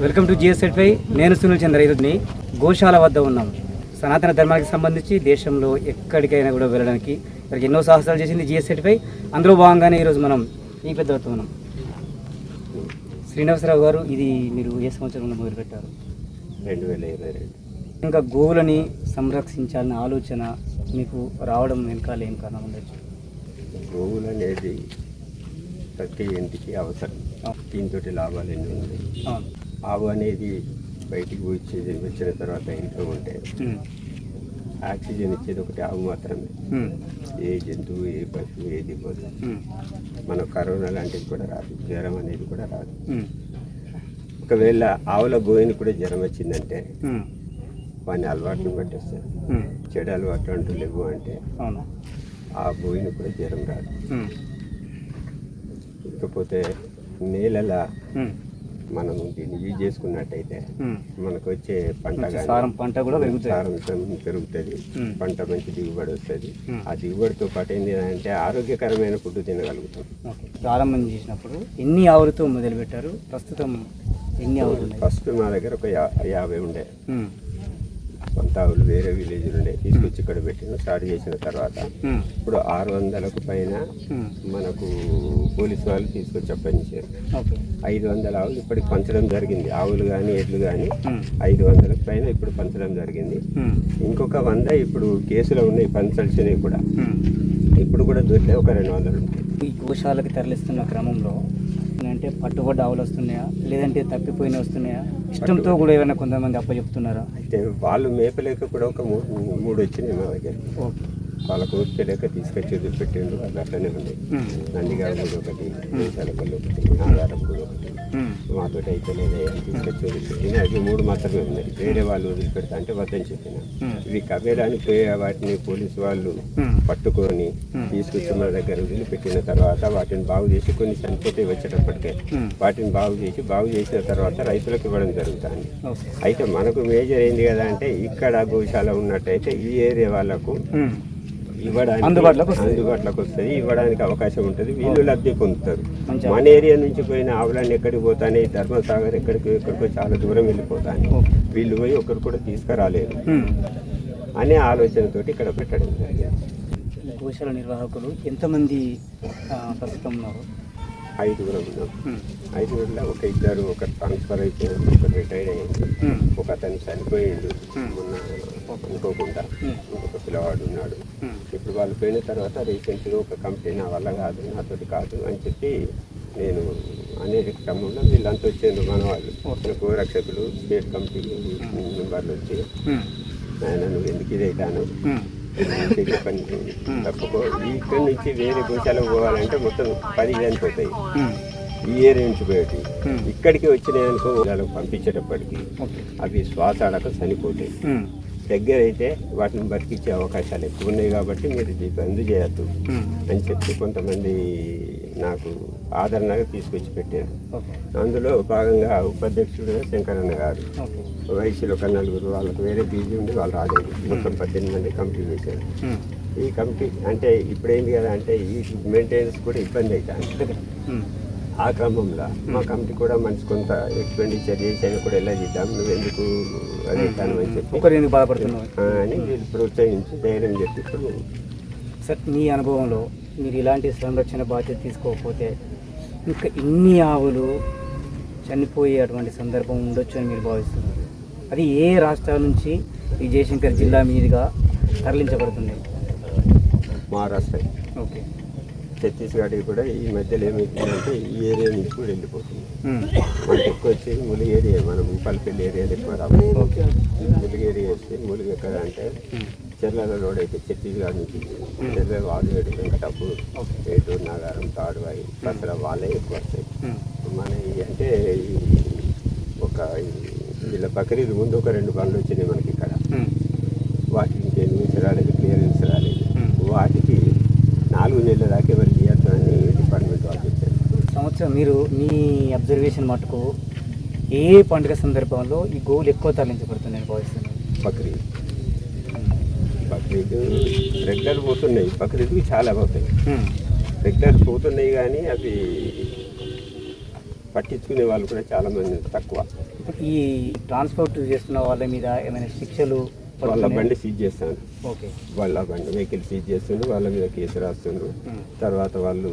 Welcome to జిఎస్ఎడ్ ఫై నేను సునీల్ చంద్ర ఈరోజుని గోశాల వద్ద ఉన్నాం. సనాతన ధర్మానికి సంబంధించి దేశంలో ఎక్కడికైనా కూడా వెళ్ళడానికి ఇక్కడికి ఎన్నో సాహసాలు చేసింది జిఎస్ఎడ్ ఫై అందులో భాగంగానే ఈరోజు మనం ఈ పెద్ద వద్ద ఉన్నాం. శ్రీనివాసరావు గారు ఇది మీరు ఏ సంవత్సరంలో మొదలుపెట్టారు? రెండు వేల ఇరవై రెండు. ఇంకా గోవులని సంరక్షించాలన్న ఆలోచన మీకు రావడం వెనకాల ఏం కారణం ఉండొచ్చు? గోవులు అనేది ప్రతి ఇంటికి అవసరం. దీంతో లాభాలు ఎన్ని ఉన్నాయి? ఆవు అనేది బయటికి వచ్చి వచ్చిన తర్వాత ఇంట్లో ఉంటే. ఆక్సిజన్ ఇచ్చేది ఒకటి ఆవు మాత్రమే. ఏ జంతువు ఏ పశువు ఏది ఉమ్. మన కరోనా లాంటిది కూడా రాదు జ్వరం అనేది కూడా రాదు. ఒకవేళ ఆవుల గోయిని కూడా జ్వరం వచ్చిందంటే. వాని అలవాటుని బట్టి వస్తుంది ఉమ్. చెడు అలవాటు అంటూ లేవు అంటే ఆ గోయిని కూడా జ్వరం రాదు. ఇకపోతే నేలల. మనం దీన్ని యూజ్ చేసుకున్నట్టయితే. మనకు వచ్చే పంట సారం పంట కూడా పెరుగుతుంది సారం పెరుగుతుంది. పంట మంచి దిగుబడి వస్తుంది. ఆ దిగుబడితో పాటు ఏంటి అంటే ఆరోగ్యకరమైన ఫుడ్ తినగలుగుతాం. ప్రారంభం చేసినప్పుడు ఎన్ని ఆవులతో మొదలు పెట్టారు ప్రస్తుతం ఎన్ని ఆవులు ఫస్ట్ మా దగ్గర ఒక యాభై ఉండే సొంత ఆవులు వేరే విలేజ్ ఉండే తీసుకొచ్చి ఇక్కడ పెట్టిన స్టార్ట్ చేసిన తర్వాత ఉమ్. ఇప్పుడు ఆరు వందలకు పైన ఉమ్. మనకు పోలీసు వాళ్ళు తీసుకొచ్చి అప్పగించారు ఓకే ఐదు వందల ఆవులు ఇప్పటికి పంచడం జరిగింది ఆవులు కానీ ఎడ్లు కానీ. ఐదు వందలకు పైన ఇప్పుడు పంచడం జరిగింది. ఇంకొక వంద ఇప్పుడు కేసులో ఉన్నాయి పంచాల్సినవి కూడా. ఇప్పుడు కూడా దొరికే ఒక రెండు వందలు ఉంటాయి ఈ గోశాలకు తరలిస్తున్న క్రమంలో అంటే పట్టుబడ్డ ఆవులు వస్తున్నాయా లేదంటే తప్పిపోయిన వస్తున్నాయా ఇష్టంతో కూడా ఏమైనా కొంతమంది అప్పచెప్తున్నారా? అయితే వాళ్ళు మేపలేక కూడా ఒక మూడు వచ్చినాయి మా దగ్గర. వాళ్ళకు ఓర్చలేక తీసుకొచ్చి వదిలిపెట్టిండు అది అట్లనే ఉంది. నందిగారు కూడా ఒకటి ఒకటి కూడా ఒకటి. మాతో అయితే లేదే తీసుకొచ్చి వదిలిపెట్టిన అవి మూడు మాత్రమే ఉన్నాయి వేరే వాళ్ళు వదిలిపెడతా అంటే వద్దని చెప్పిన ఉమ్. ఇవి పోయే వాటిని పోలీసు వాళ్ళు ఉమ్. పట్టుకొని Hmm. తీసుకొచ్చి మన దగ్గర వదిలిపెట్టిన తర్వాత వాటిని బాగు చేసి కొన్ని చనిపోతే వచ్చేటప్పటికే Hmm. వాటిని బాగు చేసి బాగు చేసిన తర్వాత రైతులకు ఇవ్వడం జరుగుతుంది అయితే మనకు మేజర్ ఏంది కదా అంటే ఇక్కడ గోశాల ఉన్నట్టయితే ఈ ఏరియా వాళ్ళకు. ఇవ్వడానికి అందుబాటులోకి వస్తుంది. అందుబాటులోకి వస్తుంది ఇవ్వడానికి అవకాశం ఉంటుంది వీళ్ళు లబ్ధి పొందుతారు. మన ఏరియా నుంచి పోయిన ఆవులన్నీ ఎక్కడికి పోతానే ధర్మసాగర్ ఎక్కడికి ఎక్కడికో చాలా దూరం వెళ్ళిపోతాను ఓకే. వీళ్ళు పోయి ఒకరు కూడా తీసుకురాలేరు ఉమ్. అనే ఆలోచనతోటి ఇక్కడ పెట్టడం జరిగింది గోశాల నిర్వాహకులు ఎంతమంది ప్రస్తుతం ఉన్నారు ఐదుగురం ఉన్నాం. ఐదుగురిలో ఒక ఇద్దరు ఒక ట్రాన్స్ఫర్ అయిపోయారు ఒక రిటైర్ అయ్యింది. ఒక అతను చనిపోయిండు. మొన్న అనుకోకుండా. ఇంకొక పిల్లవాడు ఉన్నాడు. ఇప్పుడు వాళ్ళు పోయిన తర్వాత రీసెంట్గా ఒక కంపెనీ నా వల్ల కాదు నాతోటి కాదు అని చెప్పి నేను అనేక క్రమంలో వీళ్ళంతా వచ్చేందుకు మన వాళ్ళు. గోరక్షకులు స్టేట్ కమిటీ మెంబర్లు వచ్చి. ఆయన నువ్వు ఎందుకు ఇదైతాను ఉమ్. మంచిగా పని తప్పుకో ఇక్కడి నుంచి వేరే గోశాలకు పోవాలంటే మొత్తం పదిహేను పోతాయి. ఈ ఏరియా నుంచి పోయేటి. ఇక్కడికి వచ్చినాయనుకో వాళ్ళకు పంపించేటప్పటికి అవి శ్వాస ఆడక చనిపోతాయి. దగ్గర అయితే వాటిని బతికించే అవకాశాలు ఎక్కువ ఉన్నాయి కాబట్టి మీరు ఇది బంద్ చేయొద్దు ఉమ్. అని చెప్పి కొంతమంది నాకు ఆదరణగా తీసుకొచ్చి పెట్టారు. అందులో భాగంగా ఉపాధ్యక్షుడు శంకరన్న గారు వయసులో ఒక నలుగురు వాళ్ళకు వేరే బీజీ ఉండి వాళ్ళు రాలేదు. మొత్తం పద్దెనిమిది మంది కమిటీ వేశారు ఉమ్. ఈ కమిటీ అంటే ఇప్పుడు ఏంటి కదా అంటే ఈ మెయింటెనెన్స్ కూడా ఇబ్బంది అవుతుంది. ఆ క్రమంలో మా కమిటీ కూడా మంచి కొంత ఎక్స్పెండిచర్ చేసి అయినా కూడా ఎలా చేద్దాం నువ్వు ఎందుకు తను అని చెప్పి. ఒకరు ఎందుకు ఆ, అని వీళ్ళు ప్రోత్సహించి ధైర్యం చెప్పి ఇప్పుడు సార్ మీ అనుభవంలో మీరు ఇలాంటి సంరక్షణ బాధ్యత తీసుకోకపోతే ఇంకా ఇన్ని ఆవులు చనిపోయే అటువంటి సందర్భం ఉండొచ్చు అని మీరు భావిస్తున్నారు. అది ఏ రాష్ట్రాల నుంచి ఈ జయశంకర్ జిల్లా మీదుగా తరలించబడుతుంది? మహారాష్ట్ర. ఓకే. ఛత్తీస్గఢ్ కూడా ఈ మధ్యలో ఏమైతుందంటే ఈ ఏరియా నుంచి కూడా వెళ్ళిపోతుంది. మనకి ఎక్కువ వచ్చి ములుగు ఏరియా మనం పల్పల్లి ఏరియాలో ఎక్కువ రావాలి ములుగు ఏరియా వస్తే ములుగు ఎక్కడ అంటే. చెర్లలో రోడ్ అయితే ఛత్తీస్గఢ్ నుంచి చెర్ల వెంకటాపూర్ ఓకే. ఏటూరు నాగారం తాడువాయి అసలు వాళ్ళే ఎక్కువ వస్తాయి. మన అంటే ఈ ఒక వీళ్ళ బకరీదు ముందు ఒక రెండు బండ్లు వచ్చినాయి మనకి ఇక్కడ. వాటికి ఇంకేం రాలేదు క్లియరెన్స్ రాలేదు Hmm. వాటికి నాలుగు నెలల దాకా ఎవరు చేయొద్దు అని డిపార్ట్మెంట్ వాళ్ళు చెప్పారు సంవత్సరం మీరు మీ అబ్జర్వేషన్ మటుకు ఏ పండుగ సందర్భంలో ఈ గోవులు ఎక్కువ తరలించబడుతున్నాయని భావిస్తున్నారు? బక్రీద్. బక్రీద్ రెగ్యులర్ పోతున్నాయి. బక్రీద్కి చాలా పోతాయి. రెగ్యులర్ పోతున్నాయి కానీ అవి పట్టించుకునే వాళ్ళు కూడా చాలా మంది తక్కువ. ఈ ట్రాన్స్పోర్ట్ చేస్తున్న వాళ్ళ మీద ఏమైనా శిక్షలు వాళ్ళ? బండి సీజ్ చేస్తాను. ఓకే. వాళ్ళ బండి వెహికల్ సీజ్ చేస్తుండ్రు వాళ్ళ మీద కేసు రాస్తుండ్రు. తర్వాత వాళ్ళు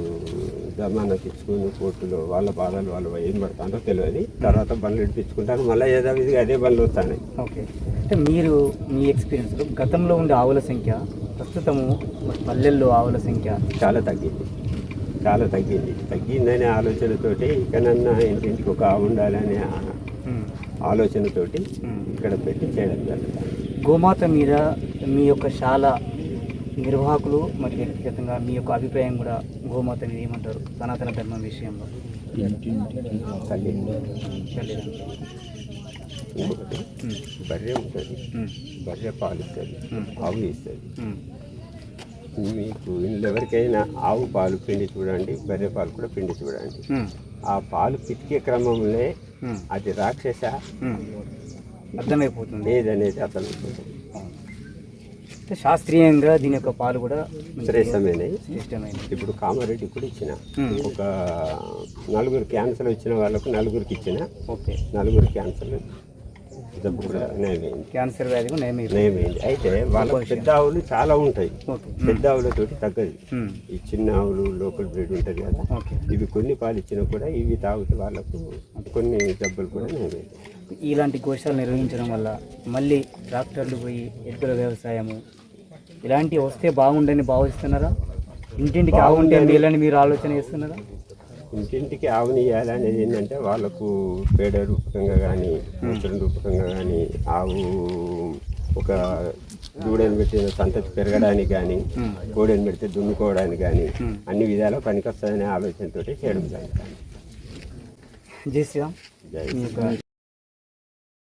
జమానా తెచ్చుకుని కోర్టులో వాళ్ళ బాధలు వాళ్ళు ఏం పడతారో తెలియదు. తర్వాత బండ్లు ఇడిపించుకుంటారు. మళ్ళీ యథావిధిగా అదే బండ్లు వస్తాయి ఓకే. అంటే మీరు మీ ఎక్స్పీరియన్స్లో గతంలో ఉండే ఆవుల సంఖ్య ప్రస్తుతము పల్లెల్లో ఆవుల సంఖ్య చాలా తగ్గింది. చాలా తగ్గింది. తగ్గిందనే ఆలోచనతోటి ఇకనన్నా ఇంటింటికి ఒక ఆవు ఉండాలనే. ఆలోచనతోటి. ఇక్కడ పెట్టి చేయడం జరుగుతుంది. గోమాత మీద మీ యొక్క శాల నిర్వాహకులు మరి వ్యక్తిగతంగా మీ యొక్క అభిప్రాయం కూడా గోమాత మీద ఏమంటారు సనాతన ధర్మం విషయంలో. బర్రె ఉంటుంది. బర్రె పాలు ఇస్తుంది. ఆవు ఇస్తుంది. మీకు ఇంట్లో ఎవరికైనా ఆవు పాలు పిండి చూడండి బర్రె పాలు కూడా పిండి చూడండి. ఆ పాలు పితికే క్రమంలో. అది రాక్షస. అర్థమైపోతుంది. లేదనేది అసలు అంటే శాస్త్రీయంగా దీని యొక్క పాలు కూడా శ్రేష్టమైనవి. ఇప్పుడు కామారెడ్డి కూడా ఇచ్చిన. ఒక నలుగురు క్యాన్సర్ వచ్చిన వాళ్ళకు నలుగురికి ఇచ్చిన. ఓకే. నలుగురు క్యాన్సర్ జబ్బు కూడా నయమైంది. క్యాన్సర్ వ్యాధి నయమైంది. అయితే వాళ్ళ పెద్ద ఆవులు చాలా ఉంటాయి. ఓకే. పెద్ద ఆవులతోటి తగ్గదు. ఈ చిన్న ఆవులు లోకల్ బ్రీడ్ ఉంటుంది కదా. ఇవి కొన్ని పాలు ఇచ్చినా కూడా ఇవి తాగితే వాళ్ళకు కొన్ని జబ్బులు కూడా నయమైంది. ఇలాంటి గోశాలు నిర్వహించడం వల్ల మళ్ళీ ట్రాక్టర్లు పోయి ఎద్దుల వ్యవసాయము ఇలాంటివి వస్తే బాగుండని భావిస్తున్నారా? ఇంటింటికి ఆవుంటే మేలని మీరు ఆలోచన చేస్తున్నారా? ఇంటింటికి ఆవుని ఇవ్వాలనేది ఏంటంటే వాళ్ళకు పేడ రూపకంగా కానీ మూత్రం రూపకంగా కానీ ఆవు ఒక దూడని పెట్టిన సంతతి పెరగడానికి కానీ. కోడని పెడితే దున్నుకోవడానికి కానీ. అన్ని విధాలా పనికొస్తుందనే ఆలోచనతో చేయడం జరుగుతుంది. జై శ్రీరామ్.